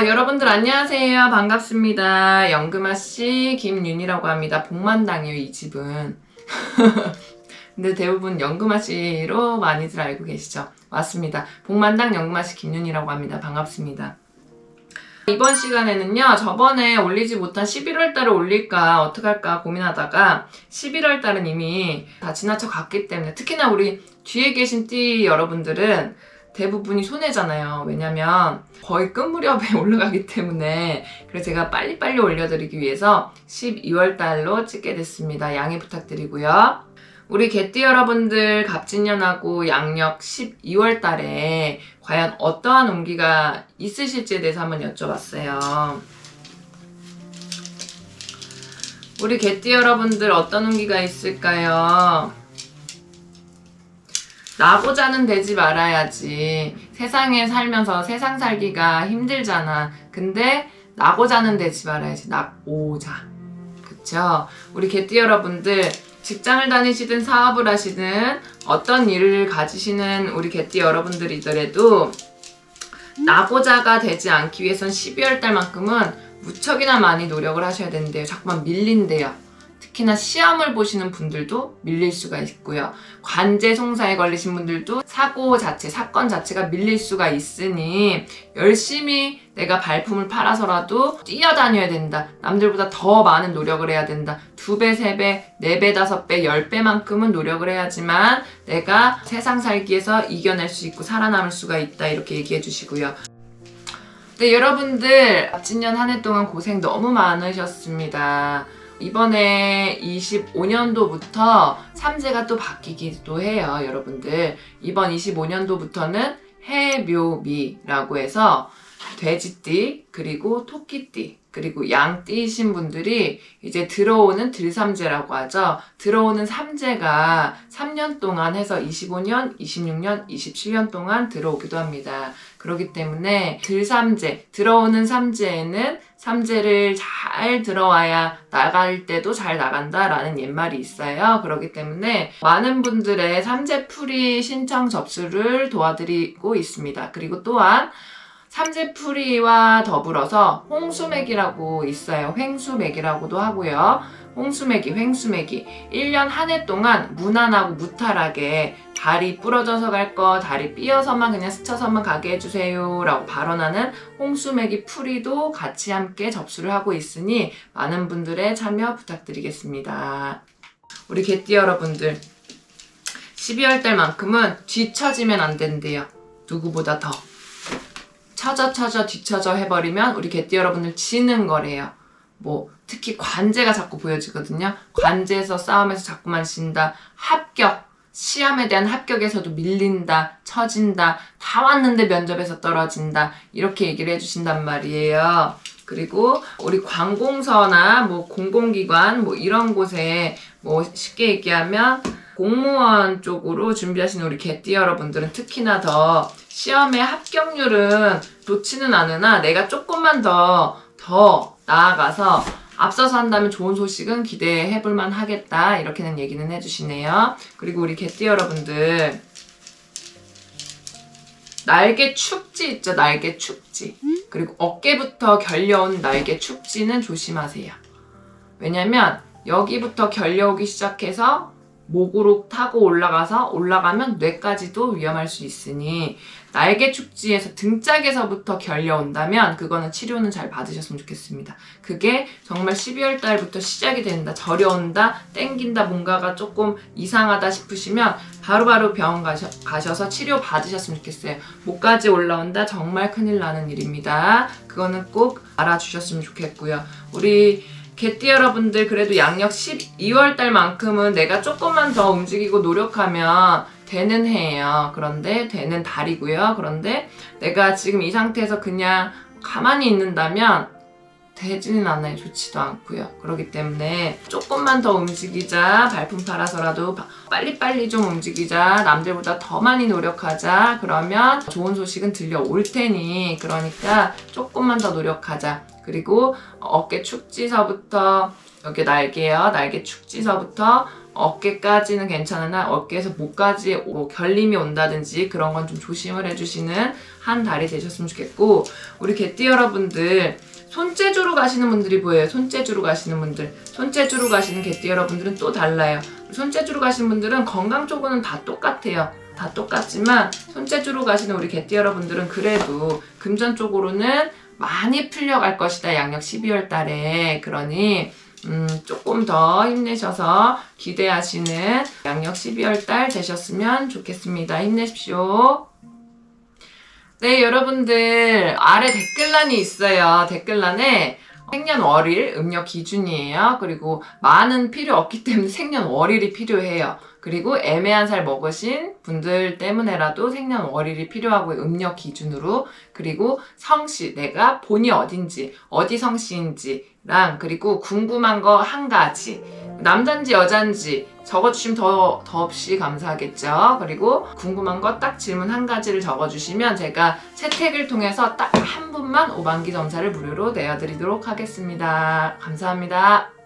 여러분들 안녕하세요. 반갑습니다. 영금아 씨, 김윤이라고 합니다. 복만당이에요, 이 집은. 근데 대부분 영금아 씨로 많이들 알고 계시죠? 맞습니다. 복만당 영금아 씨 김윤이라고 합니다. 반갑습니다. 이번 시간에는요, 저번에 올리지 못한 11월 달에 올릴까, 어떡할까 고민하다가 11월 달은 이미 다 지나쳐 갔기 때문에, 특히나 우리 뒤에 계신 띠 여러분들은 대부분이 손해잖아요. 왜냐면 거의 끝 무렵에 올라가기 때문에 그래서 제가 빨리빨리 올려드리기 위해서 12월 달로 찍게 됐습니다. 양해 부탁드리고요. 우리 개띠 여러분들 갑진년하고 양력 12월 달에 과연 어떠한 운기가 있으실지에 대해서 한번 여쭤봤어요. 우리 개띠 여러분들 어떤 운기가 있을까요? 나고자는 되지 말아야지. 세상에 살면서 세상 살기가 힘들잖아. 근데 나고자는 되지 말아야지. 나고자. 그쵸? 우리 개띠 여러분들 직장을 다니시든 사업을 하시든 어떤 일을 가지시는 우리 개띠 여러분들이더라도 나고자가 되지 않기 위해선 12월 달만큼은 무척이나 많이 노력을 하셔야 되는데요. 자꾸만 밀린대요. 특히나 시험을 보시는 분들도 밀릴 수가 있고요. 관제 송사에 걸리신 분들도 사고 자체, 사건 자체가 밀릴 수가 있으니 열심히 내가 발품을 팔아서라도 뛰어다녀야 된다. 남들보다 더 많은 노력을 해야 된다. 두 배, 세 배, 네 배, 다섯 배, 열 배만큼은 노력을 해야지만 내가 세상 살기에서 이겨낼 수 있고 살아남을 수가 있다. 이렇게 얘기해 주시고요. 네, 여러분들 앞진년 한 해 동안 고생 너무 많으셨습니다. 이번에 25년도부터 삼재가 또 바뀌기도 해요, 여러분들. 이번 25년도부터는 해묘미라고 해서 돼지띠, 그리고 토끼띠, 그리고 양띠이신 분들이 이제 들어오는 들삼재라고 하죠. 들어오는 삼재가 3년 동안 해서 25년, 26년, 27년 동안 들어오기도 합니다. 그렇기 때문에 들삼재, 들어오는 삼재에는 삼재를 잘 들어와야 나갈 때도 잘 나간다라는 옛말이 있어요. 그렇기 때문에 많은 분들의 삼재풀이 신청 접수를 도와드리고 있습니다. 그리고 또한 삼재풀이와 더불어서 홍수맥이라고 있어요. 횡수맥이라고도 하고요. 홍수맥이, 횡수맥이 1년 한 해 동안 무난하고 무탈하게 다리 부러져서 갈 거, 다리 삐어서만 그냥 스쳐서만 가게 해주세요. 라고 발언하는 홍수맥이 풀이도 같이 함께 접수를 하고 있으니 많은 분들의 참여 부탁드리겠습니다. 우리 개띠 여러분들, 12월 달만큼은 뒤처지면 안 된대요. 누구보다 더. 처져 처져 뒤처져 해버리면 우리 개띠 여러분들 지는 거래요. 뭐 특히 관제가 자꾸 보여지거든요. 관제에서 싸움에서 자꾸만 진다. 합격. 시험에 대한 합격에서도 밀린다, 처진다, 다 왔는데 면접에서 떨어진다, 이렇게 얘기를 해주신단 말이에요. 그리고 우리 관공서나 뭐 공공기관 뭐 이런 곳에 뭐 쉽게 얘기하면 공무원 쪽으로 준비하시는 우리 개띠 여러분들은 특히나 더 시험의 합격률은 좋지는 않으나 내가 조금만 더, 더 나아가서 앞서서 한다면 좋은 소식은 기대해 볼만 하겠다. 이렇게는 얘기는 해주시네요. 그리고 우리 개띠 여러분들. 날개 축지 있죠? 날개 축지. 그리고 어깨부터 결려온 날개 축지는 조심하세요. 왜냐면 여기부터 결려오기 시작해서 목으로 타고 올라가서 올라가면 뇌까지도 위험할 수 있으니 날개 축지에서 등짝에서부터 결려 온다면 그거는 치료는 잘 받으셨으면 좋겠습니다. 그게 정말 12월 달부터 시작이 된다, 저려온다, 땡긴다, 뭔가가 조금 이상하다 싶으시면 바로바로 병원 가셔, 가셔서 치료 받으셨으면 좋겠어요. 목까지 올라온다, 정말 큰일 나는 일입니다. 그거는 꼭 알아주셨으면 좋겠고요. 우리 개띠 여러분들 그래도 양력 12월 달만큼은 내가 조금만 더 움직이고 노력하면 되는 해예요. 그런데 되는 달이고요. 그런데 내가 지금 이 상태에서 그냥 가만히 있는다면 되지는 않아요. 좋지도 않고요. 그렇기 때문에 조금만 더 움직이자. 발품 팔아서라도 바- 빨리빨리 좀 움직이자. 남들보다 더 많이 노력하자. 그러면 좋은 소식은 들려올 테니. 그러니까 조금만 더 노력하자. 그리고 어깨 축지서부터 여기 날개요. 날개 축지서부터 어깨까지는 괜찮으나 어깨에서 목까지 뭐 결림이 온다든지 그런 건 좀 조심을 해주시는 한 달이 되셨으면 좋겠고 우리 개띠 여러분들 손재주로 가시는 분들이 보여요. 손재주로 가시는 분들. 손재주로 가시는 개띠 여러분들은 또 달라요. 손재주로 가시는 분들은 건강 쪽은 다 똑같아요. 다 똑같지만 손재주로 가시는 우리 개띠 여러분들은 그래도 금전 쪽으로는 많이 풀려갈 것이다. 양력 12월 달에. 그러니 음, 조금 더 힘내셔서 기대하시는 양력 12월 달 되셨으면 좋겠습니다. 힘내십시오. 네, 여러분들 아래 댓글란이 있어요. 댓글란에 생년월일 음력 기준이에요. 그리고 많은 필요 없기 때문에 생년월일이 필요해요. 그리고 애매한 살 먹으신 분들 때문에라도 생년월일이 필요하고 음력 기준으로 그리고 성씨 내가 본이 어딘지 어디 성씨인지랑 그리고 궁금한 거 한 가지 남잔지 여잔지 적어주시면 더, 더없이 감사하겠죠. 그리고 궁금한 거 딱 질문 한 가지를 적어주시면 제가 채택을 통해서 딱한 분만 오반기 점사를 무료로 내어드리도록 하겠습니다. 감사합니다.